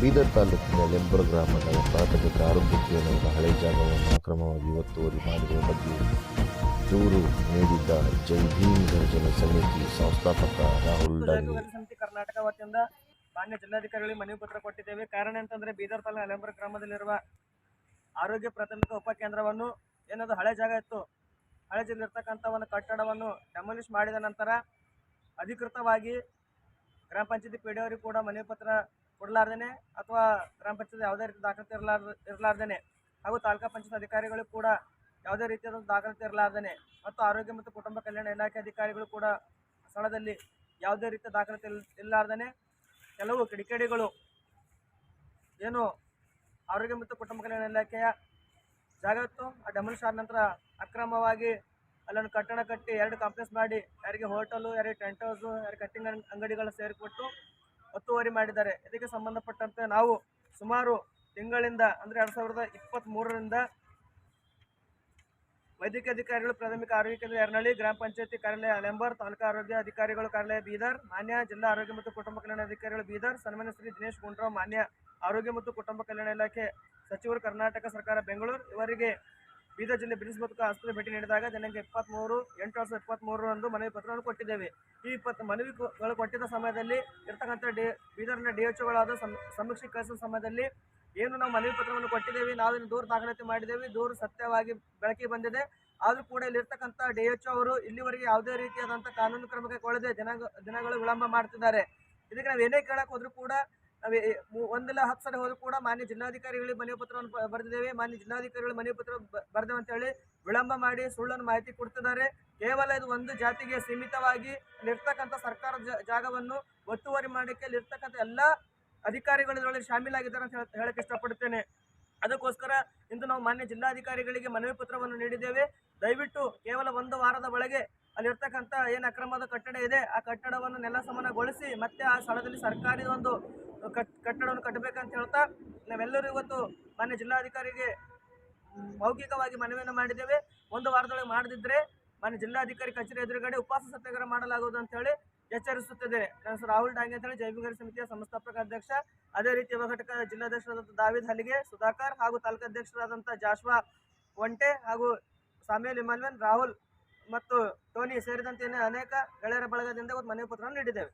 ಬೀದರ್ ತಾಲೂಕಿನ ಲೆಂಬರ್ ಗ್ರಾಮದ ಪ್ರಾಥಮಿಕ ಆರೋಗ್ಯ ಕೇಂದ್ರದ ಹಳೆ ಜಾಗವನ್ನು ಅಕ್ರಮವಾಗಿ ಒತ್ತುವರಿ ಮಾಡಿರುವ ಬಗ್ಗೆ ದೂರು ನೀಡಿದ್ದ ಜೈ ಭೀಮ್ ಗರ್ಜನ ಸಮಿತಿ ಸಂಸ್ಥಾಪಕ ರಾಹುಲ್ ಡಾಂಗೆ ಸಮಿತಿ ಕರ್ನಾಟಕ ವತಿಯಿಂದ ಮಾನ್ಯ ಜಿಲ್ಲಾಧಿಕಾರಿಗಳಿಗೆ ಮನವಿ ಪತ್ರ ಕೊಟ್ಟಿದ್ದೇವೆ. ಕಾರಣ ಅಂತಂದ್ರೆ ಬೀದರ್ ತಾಲೂಕಿನ ಅಲೆಂಬರ ಗ್ರಾಮದಲ್ಲಿರುವ ಆರೋಗ್ಯ ಪ್ರಾಥಮಿಕ ಉಪಕೇಂದ್ರವನ್ನು ಏನದು ಹಳೆ ಜಾಗ ಇತ್ತು. ಹಳೆ ಜಿಲ್ಲೆರ್ತಕ್ಕಂಥ ಒಂದು ಕಟ್ಟಡವನ್ನು ಡೆಮಾಲಿಷ್ ಮಾಡಿದ ನಂತರ ಅಧಿಕೃತವಾಗಿ ಗ್ರಾಮ ಪಂಚಾಯತಿ ಪಿ ಡಿ ಅವರಿಗೆ ಕೂಡ ಮನವಿ ಪತ್ರ ಕೊಡಲಾರ್ದೇನೆ ಅಥವಾ ಗ್ರಾಮ ಪಂಚಾಯತ್ ಯಾವುದೇ ರೀತಿ ದಾಖಲಾತಿ ಇರಲಾರ್ದ, ಇರಲಾರ್ದೇನೆ ಹಾಗೂ ತಾಲೂಕಾ ಪಂಚಾಯತ್ ಅಧಿಕಾರಿಗಳು ಕೂಡ ಯಾವುದೇ ರೀತಿಯಾದ ದಾಖಲಾತಿ ಇರಲಾರ್ದೇನೆ ಮತ್ತು ಆರೋಗ್ಯ ಮತ್ತು ಕುಟುಂಬ ಕಲ್ಯಾಣ ಇಲಾಖೆ ಅಧಿಕಾರಿಗಳು ಕೂಡ ಸ್ಥಳದಲ್ಲಿ ಯಾವುದೇ ರೀತಿಯ ದಾಖಲಾತಿ ಇರಲಾರ್ದೇನೆ ಕೆಲವು ಕಿಡಿಕೇಡಿಗಳು ಏನು ಆರೋಗ್ಯ ಮತ್ತು ಕುಟುಂಬ ಕಲ್ಯಾಣ ಇಲಾಖೆಯ ಜಾಗ ಇತ್ತು. ಆ ಡೆಮಲಿಷ್ ಆದ ನಂತರ ಅಕ್ರಮವಾಗಿ ಅಲ್ಲೊಂದು ಕಟ್ಟಡ ಕಟ್ಟಿ ಎರಡು ಕಾಂಪ್ಲೆಕ್ಸ್ ಮಾಡಿ, ಯಾರಿಗೆ ಹೋಟೆಲು ಯಾರಿಗೆ ಟೆಂಟ್ ಹೌಸು ಯಾರಿಗೆ ಕಟ್ಟಿಂಗ್ ಅಂಗಡಿಗಳು ಸೇರಿಕೊಟ್ಟು ಒತ್ತುವರಿ ಮಾಡಿದ್ದಾರೆ. ಇದಕ್ಕೆ ಸಂಬಂಧಪಟ್ಟಂತೆ ನಾವು ಸುಮಾರು ತಿಂಗಳಿಂದ, ಅಂದರೆ ಎರಡು ಸಾವಿರದ ಇಪ್ಪತ್ತ್ಮೂರರಿಂದ ವೈದ್ಯಕೀಯ ಅಧಿಕಾರಿಗಳು, ಪ್ರಾಥಮಿಕ ಆರೋಗ್ಯ ಕೇಂದ್ರ ಯರನಳ್ಳಿ, ಗ್ರಾಮ ಪಂಚಾಯತಿ ಕಾರ್ಯಾಲಯ, ಅಲೆಂಬರ್, ತಾಲೂಕಾ ಆರೋಗ್ಯ ಅಧಿಕಾರಿಗಳು ಕಾರ್ಯಾಲಯ, ಬೀದರ್, ಮಾನ್ಯ ಜಿಲ್ಲಾ ಆರೋಗ್ಯ ಮತ್ತು ಕುಟುಂಬ ಕಲ್ಯಾಣ ಅಧಿಕಾರಿಗಳು, ಬೀದರ್, ಸನ್ಮಾನ್ಯ ಶ್ರೀ ದಿನೇಶ್ ಗುಂಡ್ರಾವ್, ಮಾನ್ಯ ಆರೋಗ್ಯ ಮತ್ತು ಕುಟುಂಬ ಕಲ್ಯಾಣ ಇಲಾಖೆ ಸಚಿವರು, ಕರ್ನಾಟಕ ಸರ್ಕಾರ, ಬೆಂಗಳೂರು, ಇವರಿಗೆ ಬೀದರ್ ಜಿಲ್ಲೆ ಬಿಡಿಸ್ ಬದುಕು ಆಸ್ಪತ್ರೆ ಭೇಟಿ ನೀಡಿದಾಗ ದಿನಾಂಕ ಇಪ್ಪತ್ತ್ಮೂರು ಎಂಟು ಸಾವಿರದ ಇಪ್ಪತ್ತ್ಮೂರರಂದು ಮನವಿ ಪತ್ರವನ್ನು ಕೊಟ್ಟಿದ್ದೇವೆ. ಈ ಇಪ್ಪತ್ತು ಮನವಿಗಳು ಕೊಟ್ಟಿದ್ದ ಸಮಯದಲ್ಲಿ ಇರ್ತಕ್ಕಂಥ ಡಿ, ಬೀದರ್ನ ಡಿ ಎಚ್ ಒಗಳಾದ ಸಮ್ ಸಮೀಕ್ಷೆ ಕಳಿಸಿದ ಸಮಯದಲ್ಲಿ ಏನು ನಾವು ಮನವಿ ಪತ್ರವನ್ನು ಕೊಟ್ಟಿದ್ದೇವೆ ನಾವೇನು ದೂರು ದಾಖಲಾತಿ ಮಾಡಿದ್ದೇವೆ, ದೂರು ಸತ್ಯವಾಗಿ ಬೆಳಕಿಗೆ ಬಂದಿದೆ. ಆದರೂ ಕೂಡ ಇಲ್ಲಿರ್ತಕ್ಕಂಥ ಡಿ ಎಚ್ ಅವರು ಇಲ್ಲಿವರೆಗೆ ಯಾವುದೇ ರೀತಿಯಾದಂಥ ಕಾನೂನು ಕ್ರಮಕ್ಕೆ ಕೈಗೊಳ್ಳದೆ ದಿನ ದಿನಗಳು ವಿಳಂಬ ಮಾಡ್ತಿದ್ದಾರೆ. ಇದಕ್ಕೆ ನಾವು ಏನೇ ಕೇಳಕ್ಕೆ ಹೋದ್ರೂ ಕೂಡ ನಾವು ಒಂದಿಲ್ಲ ಹತ್ತು ಸಲ ಹೋದ್ರೂ ಕೂಡ ಮಾನ್ಯ ಜಿಲ್ಲಾಧಿಕಾರಿಗಳಿಗೆ ಮನವಿ ಪತ್ರವನ್ನು ಬರೆದಿದ್ದೇವೆ. ಮಾನ್ಯ ಜಿಲ್ಲಾಧಿಕಾರಿಗಳು ಮನವಿ ಪತ್ರ ಬರೆದೇವೆ ಅಂತೇಳಿ ವಿಳಂಬ ಮಾಡಿ ಸುಳ್ಳನ್ನು ಮಾಹಿತಿ ಕೊಡ್ತಿದ್ದಾರೆ. ಕೇವಲ ಇದು ಒಂದು ಜಾತಿಗೆ ಸೀಮಿತವಾಗಿ ಅಲ್ಲಿರ್ತಕ್ಕಂಥ ಸರ್ಕಾರದ ಜಾಗವನ್ನು ಒತ್ತುವರಿ ಮಾಡೋಕ್ಕೆ ಅಲ್ಲಿರ್ತಕ್ಕಂಥ ಎಲ್ಲ ಅಧಿಕಾರಿಗಳು ಇದರೊಳಗೆ ಶಾಮೀಲಾಗಿದ್ದಾರೆ ಅಂತ ಹೇಳ- ಹೇಳಕ್ಕೆ ಇಷ್ಟಪಡುತ್ತೇನೆ. ಅದಕ್ಕೋಸ್ಕರ ಇಂದು ನಾವು ಮಾನ್ಯ ಜಿಲ್ಲಾಧಿಕಾರಿಗಳಿಗೆ ಮನವಿ ಪತ್ರವನ್ನು ನೀಡಿದ್ದೇವೆ. ದಯವಿಟ್ಟು ಕೇವಲ ಒಂದು ವಾರದ ಒಳಗೆ ಅಲ್ಲಿರ್ತಕ್ಕಂಥ ಏನು ಅಕ್ರಮದ ಕಟ್ಟಡ ಇದೆ, ಆ ಕಟ್ಟಡವನ್ನು ನೆಲ ಸಮನಗೊಳಿಸಿ ಮತ್ತೆ ಆ ಸ್ಥಳದಲ್ಲಿ ಸರ್ಕಾರಿ ಒಂದು ಕಟ್ ಕಟ್ಟಡವನ್ನು ಕಟ್ಟಬೇಕಂತ ಹೇಳ್ತಾ ನಾವೆಲ್ಲರೂ ಇವತ್ತು ಮಾನ್ಯ ಜಿಲ್ಲಾಧಿಕಾರಿಗೆ ಮೌಖಿಕವಾಗಿ ಮನವಿಯನ್ನು ಮಾಡಿದ್ದೇವೆ. ಒಂದು ವಾರದೊಳಗೆ ಮಾಡದಿದ್ದರೆ ಮಾನ್ಯ ಜಿಲ್ಲಾಧಿಕಾರಿ ಕಚೇರಿ ಎದುರುಗಡೆ ಉಪವಾಸ ಸತ್ಯಾಗ್ರಹ ಮಾಡಲಾಗುವುದು ಅಂತ ಹೇಳಿ ಎಚ್ಚರಿಸುತ್ತದೆ ನನ್ನ ರಾಹುಲ್ ಡಾಂಗೆ ಅಂತ ಹೇಳಿ ಸಮಿತಿಯ ಸಂಸ್ಥಾಪಕ ಅಧ್ಯಕ್ಷ, ಅದೇ ರೀತಿ ಯುವ ಘಟಕ ಜಿಲ್ಲಾಧ್ಯಕ್ಷರಾದಂಥ ದಾವಿದ್ ಹಲಿಗೆ, ಸುಧಾಕರ್ ಹಾಗೂ ತಾಲೂಕಾಧ್ಯಕ್ಷರಾದಂಥ ಜಾಶ್ವಾ ಒಂಟೆ ಹಾಗೂ ಸಾಮೇಲ್ ಇಮಾನ್ವನ್ ರಾಹುಲ್ ಮತ್ತು ಟೋನಿ ಸೇರಿದಂತೆ ಅನೇಕ ಗೆಳೆಯರ ಬಳಗದಿಂದ ಇವತ್ತು ಮನವಿ ಪತ್ರವನ್ನು ನೀಡಿದ್ದೇವೆ.